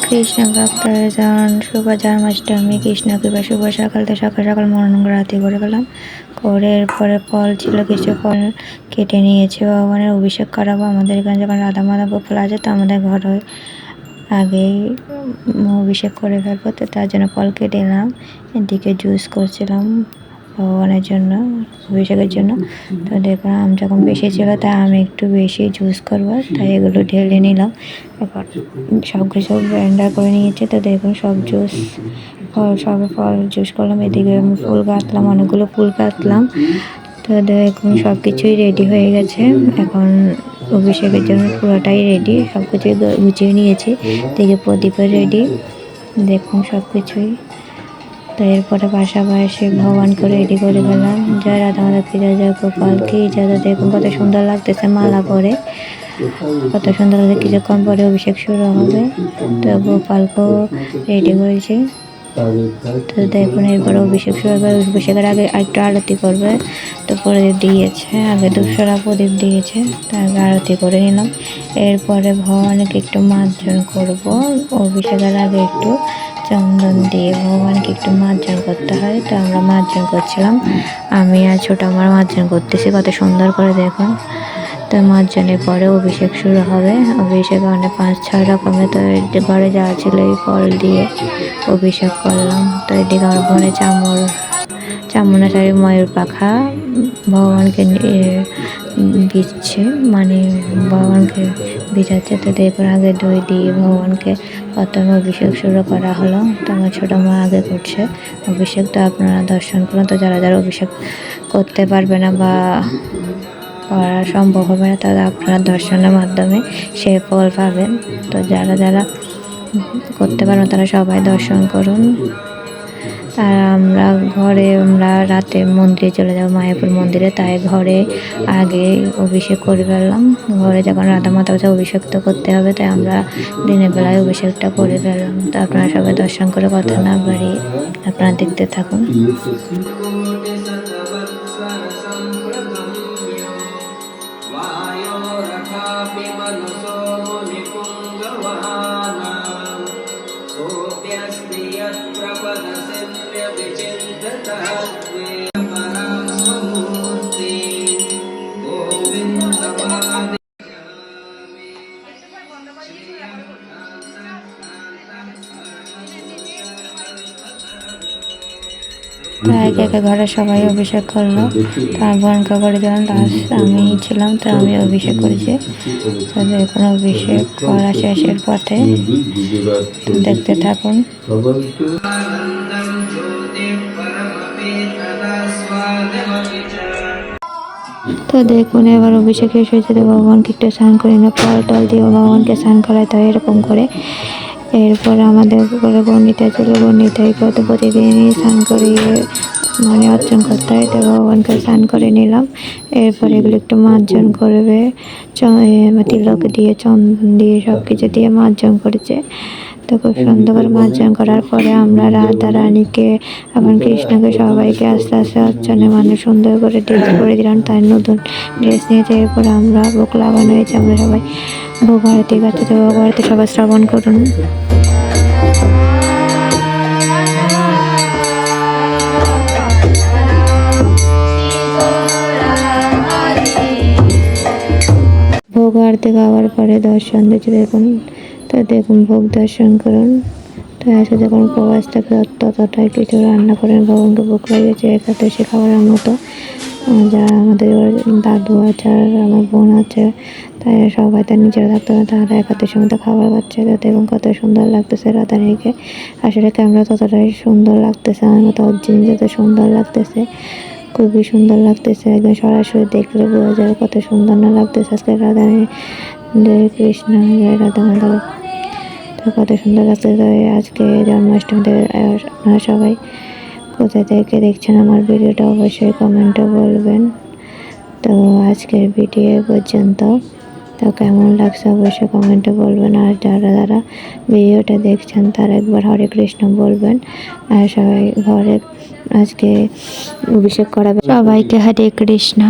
কৃষ্ণ ভক্তজন শুভ জন্মাষ্টমী কৃষ্ণ কৃপা, শুভ সকাল তো সকাল সকাল মর্নিং রাতে করে গেলাম। করে এরপরে ফল ছিল, কিছু ফল কেটে নিয়েছি, ভগবানের অভিষেক করাবো। আমাদের এখানে যখন রাধা মাধব গোপাল আছে তো আমাদের ঘরে আগেই অভিষেক করে ফেলব, তো তার জন্য ফল কেটে নিলাম এদিকে জুস করছিলাম। ভগবানের জন্য, অভিষেকের জন্য। তো দেখুন আম যখন বেশি ছিল তাই আমি একটু বেশি জুস করব, তাই এগুলো ঢেলে নিলাম। এবার সব কিছু ব্লেন্ডার করে নিয়েছে, তো দেখুন সব জুস ফল, সব ফল জুস করলাম। এদিকে আমি ফুল কাটলাম অনেকগুলো ফুল কাটলাম তো দেখুন সব কিছুই রেডি হয়ে গেছে। এখন অভিষেকের জন্য পুরোটাই রেডি সব কিছুই গুছিয়ে নিয়েছি। দিকে প্রদীপের রেডি দেখুন সব কিছুই তো এরপরে পাশাপাশি ভগবান করে রেডি করে ফেললাম। জয় রাধা মাধবকে জয় জয় গোপালকে যাতে দেখুন কত সুন্দর লাগতেছে মালা পরে। কত সুন্দর লাগে কিছুক্ষণ পরে অভিষেক শুরু হবে। তো গোপালকেও রেডি করেছি। তো দেখুন এরপরে অভিষেক শুরু হবে। অভিষেকের আগে একটু আরতি করবে। তো প্রদীপ দিয়েছে, আগে দুশোরা প্রদীপ দিয়েছে তার আগে আরতি করে নিলাম। এরপরে ভগবানকে একটু মার্জন করব। অভিষেকের আগে একটু চন্দন দিয়ে ভগবানকে একটু মার্জন করতে হয়, তো আমরা মার্জন করছিলাম। আমি আর ছোটো আমার মার্জন করতেছি, কত সুন্দর করে দেখুন। তো মার্জনের পরে অভিষেক শুরু হবে। অভিষেক মানে পাঁচ, ছয় রকমের তো ঘরে যাওয়া ছিল এই ফল দিয়ে অভিষেক করলাম। তো এদিকে আমার বোনে চামড়া শাড়ি ময়ূর পাখা। ভগবানকে দিচ্ছে। মানে ভগবানকে বিজাচ্ছে তো দেখুন আগে দই দিয়ে ভগবানকে প্রথমে অভিষেক শুরু করা হলো। তো আমার ছোটো মা আগে করছে অভিষেক। তো আপনারা দর্শন করুন। তো যারা যারা অভিষেক করতে পারবে না বা করা সম্ভব হবে না, তারা আপনারা দর্শনের মাধ্যমে সে ফল পাবেন। তো যারা যারা করতে পারবেন তারা সবাই দর্শন করুন। আর আমরা ঘরে আমরা রাতে মন্দিরে চলে যাব, মায়াপুর মন্দিরে। তাই ঘরে আগে অভিষেক করে ফেললাম। ঘরে যখন রাধা মাতা কাছে অভিষেক তো করতে হবে, তাই আমরা দিনের বেলায় অভিষেকটা করে ফেললাম। তো আপনারা সবাই দর্শন করে কথা না বাড়ি আপনারা দেখতে থাকুন। তা একে একে ঘরে সবাই অভিষেক করল। তার বোনকে করে দিলাম লাস্ট আমি ছিলাম তো আমি অভিষেক করেছি। তো দেখুন অভিষেক করা শেষের পথে। দেখতে থাকুন। তো দেখুন এবার অভিষেক শেষ হয়েছে তো ভগবানকে একটু স্নান করি না টল দিয়ে ভগবানকে স্নান করাতে হয় এরকম করে এরপরে আমাদের করে গণিতা ছিল। গণিতায় কত প্রতিদিনই স্নান করিয়ে মানে অর্জন করতে হয় তো ভগবানকে স্নান করে নিলাম। এরপর এগুলো একটু মার্জন করবে, চ- তিলক দিয়ে চন্দন দিয়ে সব কিছু দিয়ে মার্জন করেছে। তো খুব সুন্দর করে মার্জন করার পরে আমরা রাধা রানীকে এখন কৃষ্ণকে সবাইকে আস্তে আস্তে অর্চনে মানে সুন্দর করে ড্রেস করে দিলাম তার নতুন ড্রেস নিয়েছে এরপরে আমরা ভোগ লাগানো হয়েছে আমরা সবাই ভোগ আরতি গাছে তো ভোগ আরতি সবাই শ্রবণ করুন। ভোগ আরতি গাওয়ার পরে দর্শন দিচ্ছে দেখুন। তো দেখুন ভোগ দর্শন করুন তো আজকে যখন প্রবাস থেকে ততটাই কিছু রান্না করেন। ভগবানকে ভোগ লাগিয়েছে, একাদশী খাবারের মতো। যারা আমাদের দাদু আছে আর আমার বোন আছে, তাই সবাই তার নিজেরা থাকতে পারে তারা একাদশীর মতো খাবার পাচ্ছে তো দেখুন কত সুন্দর লাগতেছে রাধারানীকে। আসলে ক্যামেরা ততটাই সুন্দর লাগতেছে, আমার মতো অরিজিনাল যত সুন্দর লাগতেছে, খুবই সুন্দর লাগতেছে। একদম সরাসরি দেখলে বোঝা যাবে কত সুন্দর না লাগতেছে আজকে রাধারানী জয় কৃষ্ণ, জয় রাধা মাধব। তো কত সুন্দর লাগতেছে আজকে জন্মাষ্টমীতে আপনারা সবাই কোথা থেকে দেখছেন আমার ভিডিওটা অবশ্যই কমেন্টে বলবেন। তো আজকের ভিডিও পর্যন্ত। তো কেমন লাগছে অবশ্যই কমেন্টে বলবেন। আর যারা যারা ভিডিওটা দেখছেন তারা একবার হরে কৃষ্ণ বলবেন। আর সবাই ঘরে আজকে অভিষেক করাবে সবাইকে হরে কৃষ্ণ।